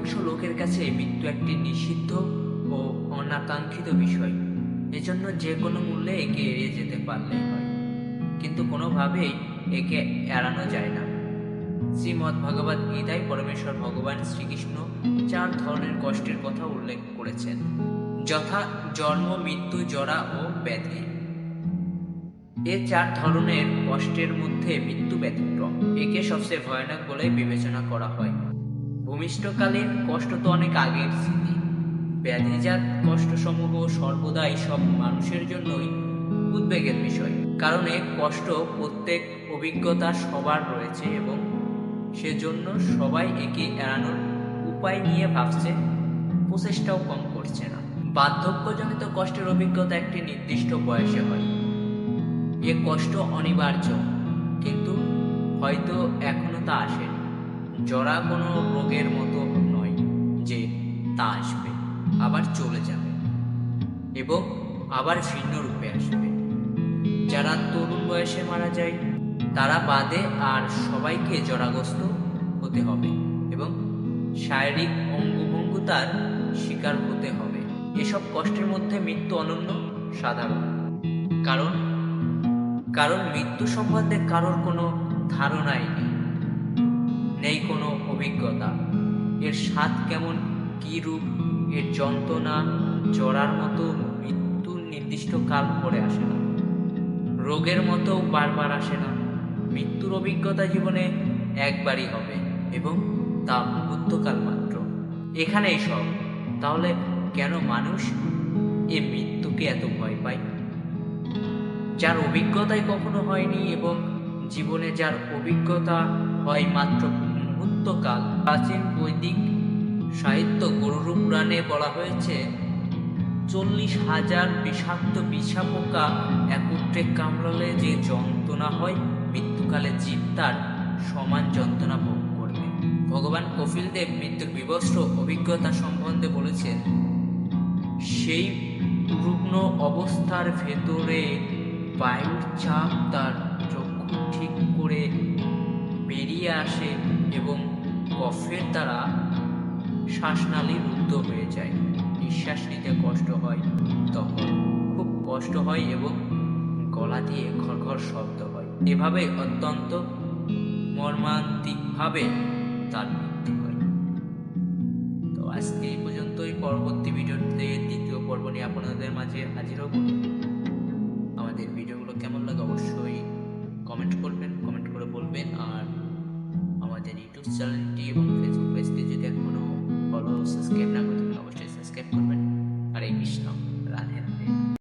অধিকাংশ লোকের কাছে মৃত্যু একটি নিষিদ্ধ ও অনাকাঙ্ক্ষিত বিষয়। এজন্য যে কোনো মূল্যে একে এড়িয়ে যেতে পারলেই হয়। কিন্তু কোনোভাবেই একে এড়ানো যায় না। শ্রীমদ্ ভগবত গীতায় পরমেশ্বর ভগবান শ্রীকৃষ্ণ চার ধরনের কষ্টের কথা উল্লেখ করেছেন। যথা জন্ম, মৃত্যু, জরা ও ব্যাধি এ চার ধরনের কষ্টের মধ্যে মৃত্যু ব্যতিক্রম। একে সবচেয়ে ভয়ানক বলে বিবেচনা করা হয়। ভূমিষ্ঠকালীন কষ্ট তো অনেক আগের স্মৃতি। ব্যাধিজাত কষ্টসমূহ সর্বদাই সব মানুষের জন্যই উদ্বেগের বিষয়। কারণ এ কষ্ট প্রত্যেক অভিজ্ঞতা সবার রয়েছে এবং সেজন্য সবাই একে এড়ানোর উপায় নিয়ে ভাবছে, প্রচেষ্টাও কম করছে না। বার্ধক্যজনিত কষ্টের অভিজ্ঞতা একটি নির্দিষ্ট বয়সে হয়। এ কষ্ট অনিবার্য, কিন্তু হয়তো এখনও তা আসেনি। জরা কোনো রোগের মতো নয় যে তা আসবে, আবার চলে যাবে এবং আবার ভিন্ন রূপে আসবে। যারা তরুণ বয়সে মারা যায়, তারা বাদে আর সবাইকে জরাগ্রস্ত হতে হবে এবং শারীরিক অঙ্গভঙ্গুতার শিকার হতে হবে। এসব কষ্টের মধ্যে মৃত্যু অনন্য, সাধারণ। কারণ কারণ মৃত্যু সম্বন্ধে কারোর কোনো ধারণাই নেই। নেই কোনো অভিজ্ঞতা। এর স্বাদ কেমন, কী রূপ, এর যন্ত্রণা, জরার মতো মৃত্যুর নির্দিষ্ট কাল পরে আসে না। রোগের মতো বারবার আসে না। মৃত্যুর অভিজ্ঞতা জীবনে একবারই হবে এবং তা মুহূর্তকাল মাত্র। এখানেই সব। তাহলে কেন মানুষ এ মৃত্যুকে এত ভয় পায়? যার অভিজ্ঞতাই কখনো হয়নি এবং জীবনে যার অভিজ্ঞতা হয় মাত্র মুহূর্তকাল প্রাচীন বৈদিক সাহিত্য গরুর পুরাণে বলা হয়েছে, চল্লিশ হাজার বিষাক্ত বিষা পোকা একত্রে কামড়ালে যে যন্ত্রণা হয়, মৃত্যুকালে জীব তার সমান যন্ত্রণা ভোগ করবে। ভগবান কপিলদেব মৃত্যুর বিবস্ত্র অভিজ্ঞতা সম্বন্ধে বলেছেন, সেই রুগ্ন অবস্থার ভেতরে বায়ুর চাপ তার চক্ষু ঠিক করে বেরিয়ে আসে এবং কফের দ্বারা শ্বাসনালী রুদ্ধ হয়ে যায়। নিঃশ্বাস নিতে কষ্ট হয়, তখন খুব কষ্ট হয় এবং গলা দিয়ে ঘরঘর শব্দ হয়। এভাবে অত্যন্ত মর্মান্তিকভাবে তার মৃত্যু হয়। তো আজকে এই পর্যন্তই। পরবর্তী ভিডিওতে দ্বিতীয় পর্ব নিয়ে আপনাদের মাঝে হাজির হব। Minsan,